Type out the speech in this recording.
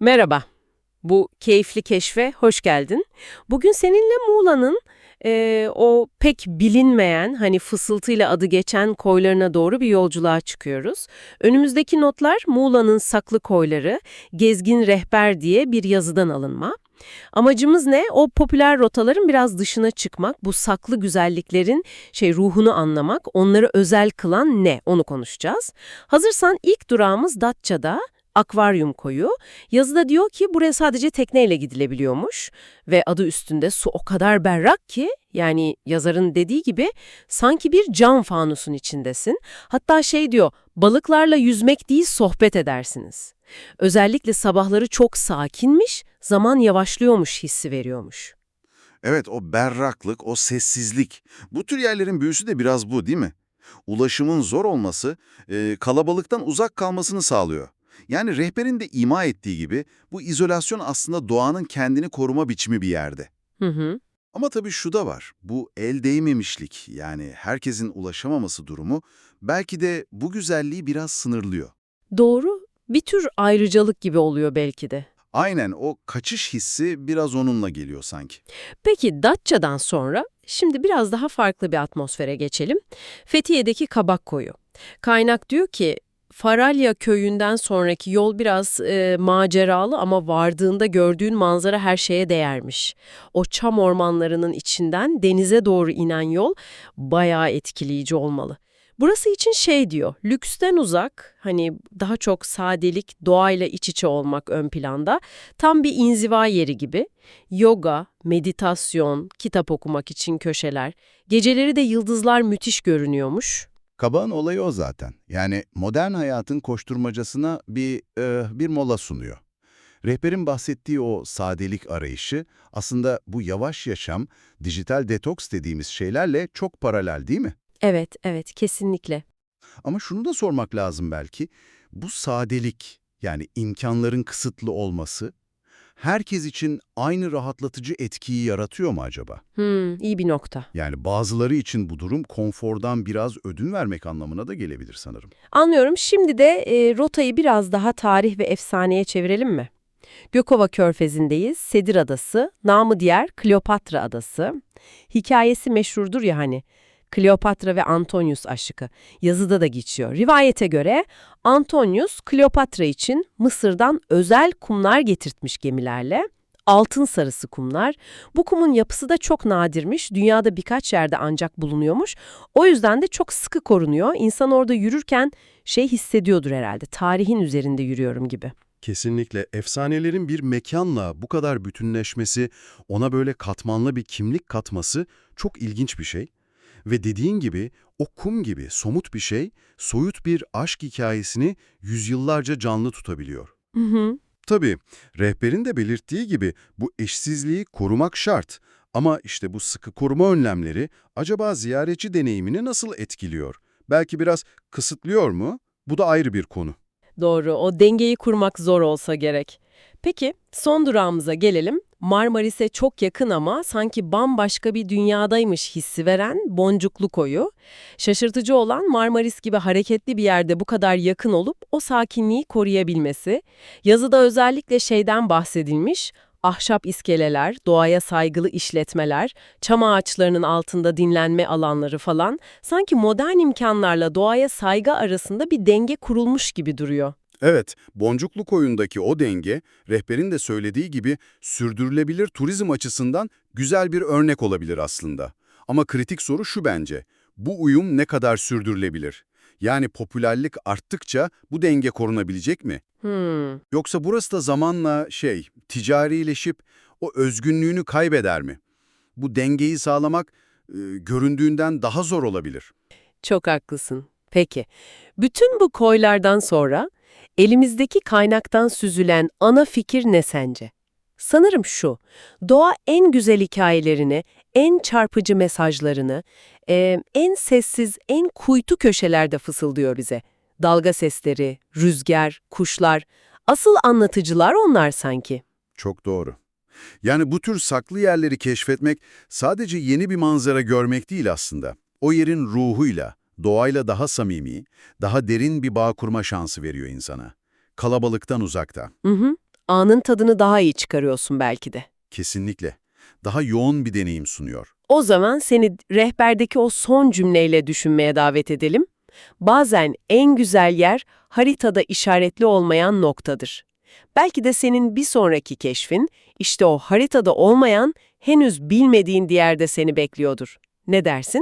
Merhaba. Bu keyifli keşfe hoş geldin. Bugün seninle Muğla'nın e, o pek bilinmeyen, hani fısıltıyla adı geçen koylarına doğru bir yolculuğa çıkıyoruz. Önümüzdeki notlar Muğla'nın saklı koyları, Gezgin Rehber diye bir yazıdan alınma. Amacımız ne? O popüler rotaların biraz dışına çıkmak, bu saklı güzelliklerin şey ruhunu anlamak, onları özel kılan ne? Onu konuşacağız. Hazırsan ilk durağımız Datça'da. Akvaryum koyu. Yazıda diyor ki buraya sadece tekneyle gidilebiliyormuş ve adı üstünde su o kadar berrak ki yani yazarın dediği gibi sanki bir cam fanusun içindesin. Hatta şey diyor balıklarla yüzmek değil sohbet edersiniz. Özellikle sabahları çok sakinmiş, zaman yavaşlıyormuş hissi veriyormuş. Evet, o berraklık, o sessizlik. Bu tür yerlerin büyüsü de biraz bu değil mi? Ulaşımın zor olması, kalabalıktan uzak kalmasını sağlıyor. Yani rehberin de ima ettiği gibi bu izolasyon aslında doğanın kendini koruma biçimi bir yerde. Hı hı. Ama tabii şu da var, bu el değmemişlik yani herkesin ulaşamaması durumu belki de bu güzelliği biraz sınırlıyor. Doğru, bir tür ayrıcalık gibi oluyor belki de. Aynen o kaçış hissi biraz onunla geliyor sanki. Peki Datça'dan sonra şimdi biraz daha farklı bir atmosfere geçelim. Fethiye'deki Kabak Koyu. Kaynak diyor ki Faralya köyünden sonraki yol biraz e, maceralı ama vardığında gördüğün manzara her şeye değermiş. O çam ormanlarının içinden denize doğru inen yol bayağı etkileyici olmalı. Burası için şey diyor, lüksten uzak, hani daha çok sadelik, doğayla iç içe olmak ön planda, tam bir inziva yeri gibi. Yoga, meditasyon, kitap okumak için köşeler, geceleri de yıldızlar müthiş görünüyormuş. Kabağın olayı o zaten. Yani modern hayatın koşturmacasına bir, e, bir mola sunuyor. Rehberin bahsettiği o sadelik arayışı aslında bu yavaş yaşam, dijital detoks dediğimiz şeylerle çok paralel değil mi? Evet, evet, kesinlikle. Ama şunu da sormak lazım belki. Bu sadelik, yani imkanların kısıtlı olması, herkes için aynı rahatlatıcı etkiyi yaratıyor mu acaba? Hmm, iyi bir nokta. Yani bazıları için bu durum konfordan biraz ödün vermek anlamına da gelebilir sanırım. Anlıyorum. Şimdi de e, rotayı biraz daha tarih ve efsaneye çevirelim mi? Gökova Körfezi'ndeyiz. Sedir Adası, namı diğer Kleopatra Adası. Hikayesi meşhurdur ya hani. Kleopatra ve Antonius aşkı. Yazıda da geçiyor. Rivayete göre Antonius, Kleopatra için Mısır'dan özel kumlar getirtmiş gemilerle. Altın sarısı kumlar. Bu kumun yapısı da çok nadirmiş. Dünyada birkaç yerde ancak bulunuyormuş. O yüzden de çok sıkı korunuyor. İnsan orada yürürken şey hissediyordur herhalde. Tarihin üzerinde yürüyorum gibi. Kesinlikle efsanelerin bir mekanla bu kadar bütünleşmesi, ona böyle katmanlı bir kimlik katması çok ilginç bir şey. Ve dediğin gibi o kum gibi somut bir şey, soyut bir aşk hikayesini yüzyıllarca canlı tutabiliyor. Hı hı. Tabii, rehberin de belirttiği gibi bu eşsizliği korumak şart. Ama işte bu sıkı koruma önlemleri acaba ziyaretçi deneyimini nasıl etkiliyor? Belki biraz kısıtlıyor mu? Bu da ayrı bir konu. Doğru, o dengeyi kurmak zor olsa gerek. Peki, son durağımıza gelelim. Marmaris'e çok yakın ama sanki bambaşka bir dünyadaymış hissi veren Boncuklu Koyu. Şaşırtıcı olan Marmaris gibi hareketli bir yerde bu kadar yakın olup o sakinliği koruyabilmesi. Yazıda özellikle şeyden bahsedilmiş, ahşap iskeleler, doğaya saygılı işletmeler, çam ağaçlarının altında dinlenme alanları falan sanki modern imkanlarla doğaya saygı arasında bir denge kurulmuş gibi duruyor. Evet, Boncuklu Koyun'daki o denge, rehberin de söylediği gibi sürdürülebilir turizm açısından güzel bir örnek olabilir aslında. Ama kritik soru şu bence, bu uyum ne kadar sürdürülebilir? Yani popülerlik arttıkça bu denge korunabilecek mi? Hmm. Yoksa burası da zamanla şey, ticarileşip o özgünlüğünü kaybeder mi? Bu dengeyi sağlamak e, göründüğünden daha zor olabilir. Çok haklısın. Peki, bütün bu koylardan sonra elimizdeki kaynaktan süzülen ana fikir ne sence? Sanırım şu, doğa en güzel hikayelerini, en çarpıcı mesajlarını, e, en sessiz, en kuytu köşelerde fısıldıyor bize. Dalga sesleri, rüzgar, kuşlar, asıl anlatıcılar onlar sanki. Çok doğru. Yani bu tür saklı yerleri keşfetmek sadece yeni bir manzara görmek değil aslında. O yerin ruhuyla, doğayla daha samimi, daha derin bir bağ kurma şansı veriyor insana. Kalabalıktan uzakta. Hı hı. anın tadını daha iyi çıkarıyorsun belki de. Kesinlikle. Daha yoğun bir deneyim sunuyor. O zaman seni rehberdeki o son cümleyle düşünmeye davet edelim. Bazen en güzel yer haritada işaretli olmayan noktadır. Belki de senin bir sonraki keşfin işte o haritada olmayan, henüz bilmediğin bir yerde seni bekliyordur. Ne dersin?